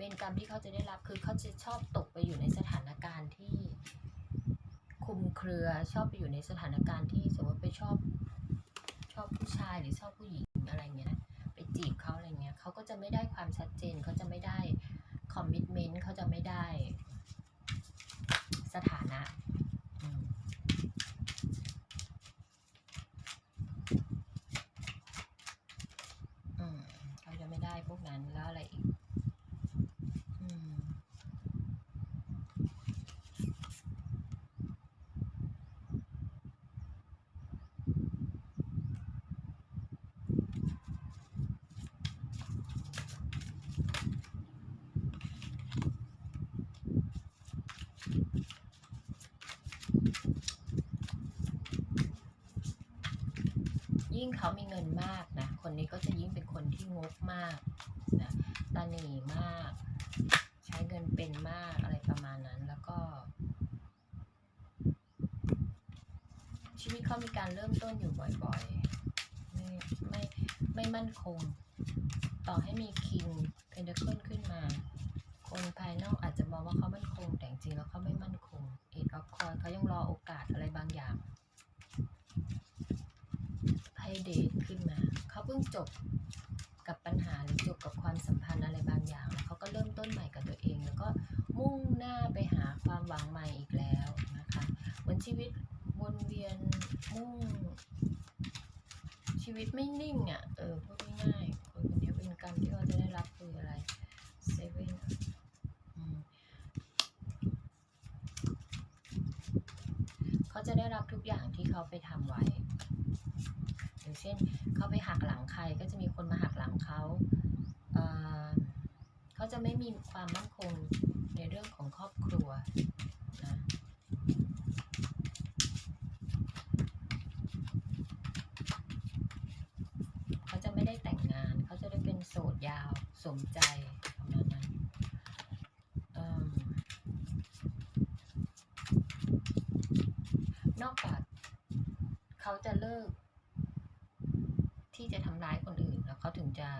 เวรกรรมที่เขาจะได้รับคือเขาจะชอบตกไปอยู่ในสถานการณ์ที่คุมเครือชอบไปอยู่ในสถานการณ์ที่สมมติไปชอบชอบผู้ชายหรือชอบผู้หญิงอะไรเงี้ยนะไปจีบเขาอะไรเงี้ยเขาก็จะไม่ได้ความชัดเจนเขาจะไม่ได้คอมมิชเมนต์เขาจะไม่ได้สถานะอืมอืมเขาจะไม่ได้พวกนั้นแล้วอะไรอีก อืม ยิ่ง เขามีเงินมากนะ คนนี้ก็จะยิ่งเป็นคนที่งกมากนะตาหนีมาก ใช้เงินเป็นมากอะไรประมาณนั้นแล้วก็ ชีวิตเขามีการเริ่มต้นอยู่บ่อยๆ ไม่ไม่ไม่มั่นคง ต่อให้มีคิงเพนเดเคิลขึ้นมา คนภายนอกอาจจะมองว่าเขามั่นคง แต่จริงแล้วเขาไม่มั่นคงเอ็ดออฟคอยเขายังรอโอกาสอะไรบางอย่าง ให้เดทขึ้นมา เขาเพิ่งจบกับปัญหาหรือจบกับความสัมพันธ์อะไรบางอย่างแล้วเขาก็เริ่มต้นใหม่กับตัวเอง แล้วก็มุ่งหน้าไปหาความหวังใหม่อีกแล้วนะคะเหมือนชีวิตวนเวียนมุ่ง ชีวิตไม่นิ่งอะ่ะเออพูดง่ายๆคนคนนี้เป็นกรรมที่เขาจะได้รับคืออะไรเซเว่นเขาจะได้รับทุกอย่างที่เขาไปทำไว้ อย่างเช่น เขาไปหักหลังใครก็จะมีคนมาหักหลังเขาเเขาจะไม่มีความมั่นคงในเรื่องของครอบครัวนะเขาจะไม่ได้แต่งงาน เขาจะได้เป็นโสดยาวสมใจประมาณนั้นนอกจากเขาจะเลิก ที่จะทำร้ายคนอื่นแล้ว เขาถึงจะ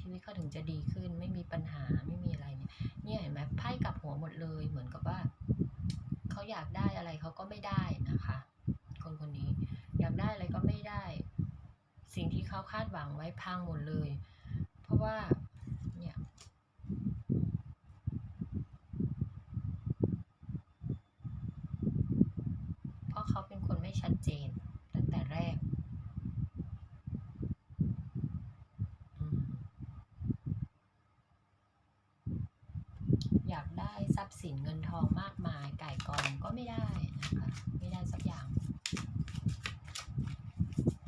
ชีวิตเขาถึงจะดีขึ้น ไม่มีปัญหาไม่มีอะไรเนี่ยเนี่ยเห็นไหมไพ่กลับหัวหมดเลยเหมือนกับว่าเขาอยากได้อะไรเขาก็ไม่ได้นะคะ คนคนนี้อยากได้อะไรก็ไม่ได้ สิ่งที่เขาคาดหวังไว้พังหมดเลย เพราะว่าเนี่ยเพราะเขาเป็นคนไม่ชัดเจนตั้งแต่แรก อืมอยากได้ทรัพย์สินเงินทองมากมายไางก็ไม่ได้นะคะไม่ได้สักอย่าง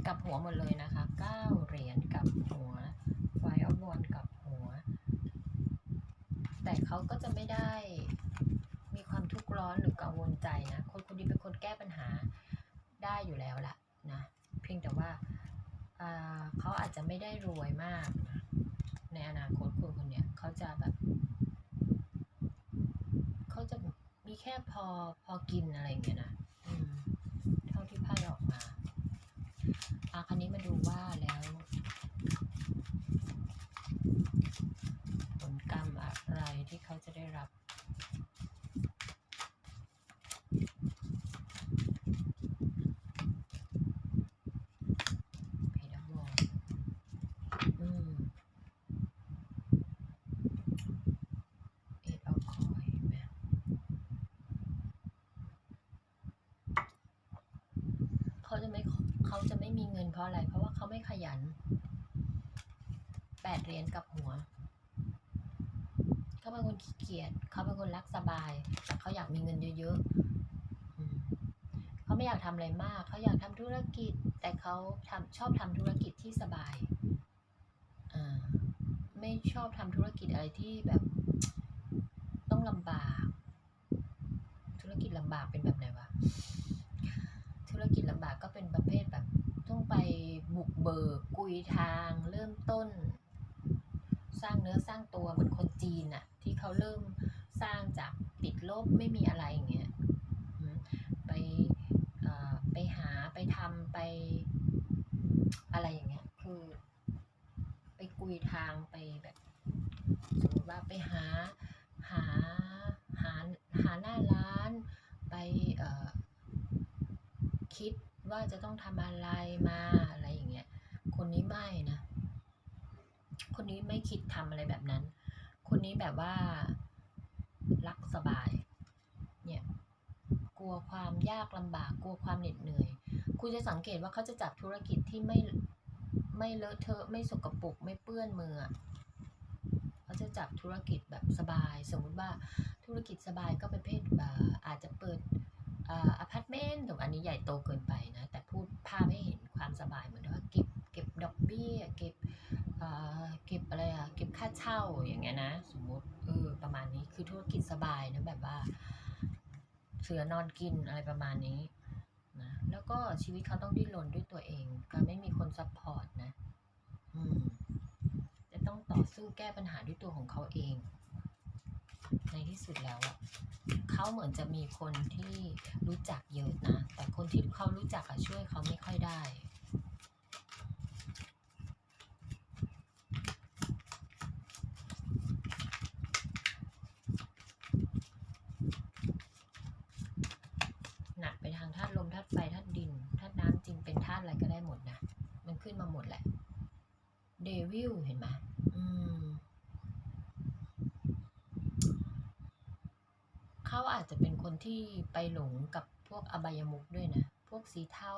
กับหัวหมดเลยนะคะเก้าเหรียญกับหัวไฟออฟวอนกับหัว แต่เขาก็จะไม่ได้มีความทุกข์ร้อนหรือกังวลใจนะ คนคนนี้เป็นคนแก้ปัญหาได้อยู่แล้วล่ะนะเพียงแต่ว่าเขาอาจจะไม่ได้รวยมาก ในอนาคตคนคนเนี้ยเขาจะแบบ เขาจะ มีแค่พอพอกินอะไรเงี้ยนะเท่าที่ไพ่ออกมาอะคันนี้มาดูว่าแล้ว ผลกรรมอะไรที่เขาจะได้รับ เพดานวอลอืมเอ็ดเอาคอยแม่เขาจะไม่ เขาจะไม่มีเงินเพราะอะไร เพราะว่าเขาไม่ขยันแปดเหรียญกับหัว เขาเป็นคนขี้เกียจเขาเป็นคนรักสบาย แต่เขาอยากมีเงินเยอะๆเขาไม่อยากทำอะไรมาก เขาอยากทำธุรกิจ แต่เขาทำชอบทำธุรกิจที่สบายไม่ชอบทำธุรกิจอะไรที่แบบ ต้องลำบาก ธุรกิจลำบากเป็นแบบไหนวะ รกิจลำบากก็เป็นประเภทแบบต้องไปบุกเบิกกุยทาง เริ่มต้น สร้างเนื้อสร้างตัวเหมือนคนจีนอะที่เขาเริ่มสร้างจากติดลบไม่มีอะไรอย่างเงี้ยไปไปหาไปทำไปอะไรอย่างเงี้ยคือ ไปกุยทางไปแบบสมมติว่าไปหาหาหาหาหน้าร้านไปเอ่อ ว่าจะต้องทำอะไรมาอะไรอย่างเงี้ย คนนี้ไม่นะ คนนี้ไม่คิดทำอะไรแบบนั้น คนนี้แบบว่ารักสบาย เนี่ย กลัวความยากลำบาก กลัวความเหน็ดเหนื่อย คุณจะสังเกตว่าเขาจะจับธุรกิจที่ไม่ไม่เลอะเทอะไม่สกปรกไม่เปื้อนมือเขาจะจับธุรกิจแบบสบาย สมมุติว่าธุรกิจสบายก็เป็นเพศเอ่อาจจะเปิดอ่าอพาร์ตเมนต์แต่อันนี้ใหญ่โตเกินไปาอย่างเงี้ยนะ สมมติเออประมาณนี้คือธุรกิจสบายนะแบบว่า เสือนอนกินอะไรประมาณนี้นะแล้วก็ชีวิตเขาต้องดิ้นรนด้วยตัวเองการไม่มีคนซัพพอร์ตนะ อืมจะต้องต่อสู้แก้ปัญหาด้วยตัวของเขาเอง ในที่สุดแล้วอะเขาเหมือนจะมีคนที่รู้จักเยอะนะ แต่คนที่เขารู้จักอะช่วยเขาไม่ค่อยได้ หนักไปทางธาตุลมธาตุไฟธาตุดินธาตุน้ำจริงเป็นธาตุอะไรก็ได้หมดนะ มันขึ้นมาหมดแหละ วิลเห็นไหมอืมเขาอาจจะเป็นคนที่ไปหลงกับพวกอบายมุกด้วยนะ พวกสีเทา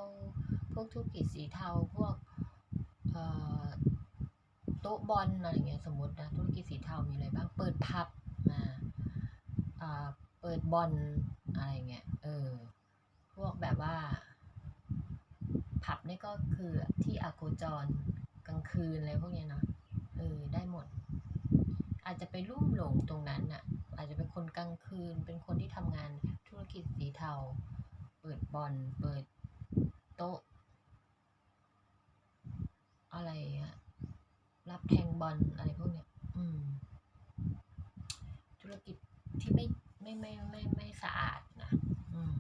พวกธุรกิจสีเทา พวกโต๊ะบอลอะไรเงี้ยสมมตินะธุรกิจสีเทามีอะไรบ้าง เปิดพับมาเปิดบอลอะไรเงี้ย เออ พวกแบบว่าผับนี่ก็คือที่อโคจร คืนอะไรพวกเนี้ยเนาะเออได้หมด อาจจะไปลุ่มหลงตรงนั้นน่ะอาจจะเป็นคนกลางคืน เป็นคนที่ทำงานธุรกิจสีเทา เปิดบอลเปิดโต๊ะ อะไรอะรับแทงบอลอะไรพวกเนี้ย อืม ธุรกิจที่ไม่ไม่ไม่ไม่ไม่สะอาดนะ อืม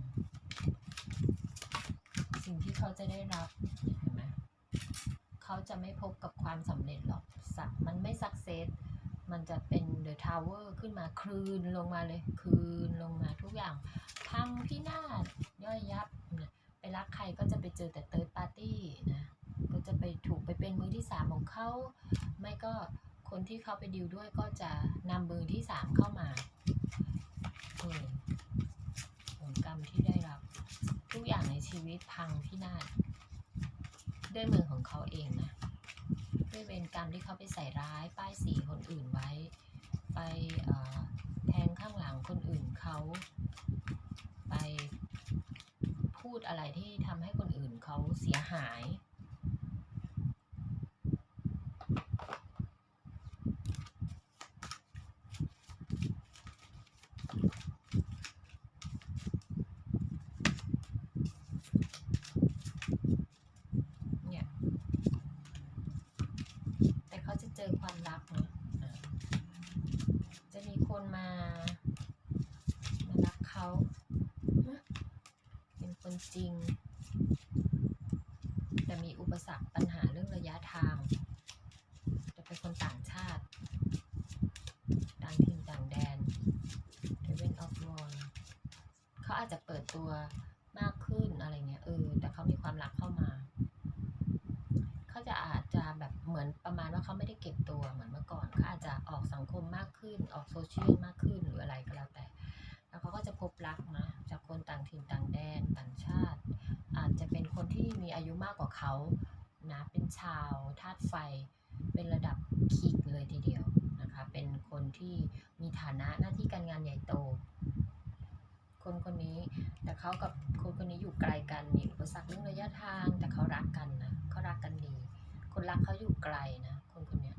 สิ่งที่เขาจะได้รับ เขาจะไม่พบกับความสำเร็จหรอกสักมันไม่สักเซสมันจะเป็นเดอะทาวเวอร์ขึ้นมาคลืนลงมาเลยคลืนลงมาทุกอย่าง พังพินาศย่อยยับนะไปรักใครก็จะไปเจอแต่เติร์ดปาร์ตี้นะก็จะไปถูกไปเป็นมือที่สามของเขา ไม่ก็คนที่เขาไปดิวด้วยก็จะนำมือที่สามเข้ามาเออผลกรรมที่ได้รับ ทุกอย่างในชีวิตพังพินาศด้วยมือของ เขาเองนะด้วยเวรกรรมที่เขาไปใส่ร้ายป้ายสีคนอื่นไว้ ไปแทงข้างหลังคนอื่นเขาไปพูดอะไรที่ทำให้คนอื่นเขาเสียหาย แต่เขาจะเจอ ความรักเนะอ่าจะมีคนมามารักเขาเป็นคนจริง แต่มีอุปสรรคปัญหาเรื่องระยะทาง จะเป็นคนต่างชาติ ต่างถิ่นต่างแดน t เ e นออฟ w a r เขาอาจจะเปิดตัวมากขึ้นอะไรเงี้ยเออ แต่เขามีความรักเข้ามา แบบเหมือนประมาณว่าเขาไม่ได้เก็บตัวเหมือนเมื่อก่อนเขาอาจจะออกสังคมมากขึ้น ออกโซเชียลมากขึ้นหรืออะไรก็แล้วแต่ แล้วเขาก็จะพบรักนะจากคนต่างถิ่นต่างแดนต่างชาติ อาจจะเป็นคนที่มีอายุมากกว่าเขานะเป็นชาวธาตุไฟ เป็นระดับคิกเลยทีเดียวนะคะเป็นคนที่มีฐานะหน้าที่การงานใหญ่โต คนคนนี้แต่เขากับคนคนนี้อยู่ไกลกันมีอุปสรรคเรื่องระยะทาง แต่เขารักกันนะเขารักกันดี คนรักเขาอยู่ไกลนะคนคนเนี้ย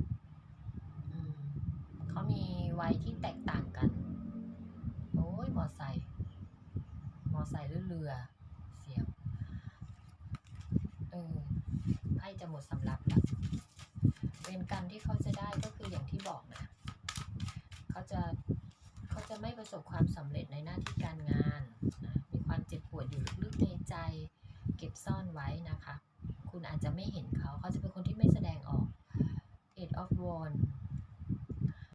เขามีวัยที่แตกต่างกัน โอ้ยมอไซค์มอไซค์หรือเรือ เสียวเออไพ่จะหมดสำรับล้วเป็นกรรมที่เขาจะได้ก็คืออย่างที่บอกนะเขาจะเขาจะไม่ประสบความสำเร็จในหน้าที่การงานนะมีความเจ็บปวดอยู่ลึกๆในใจ เก็บซ่อนไว้นะคะ คุณอาจจะไม่เห็นเขา เขาจะเป็นคนที่ไม่แสดงออก Eight of Wands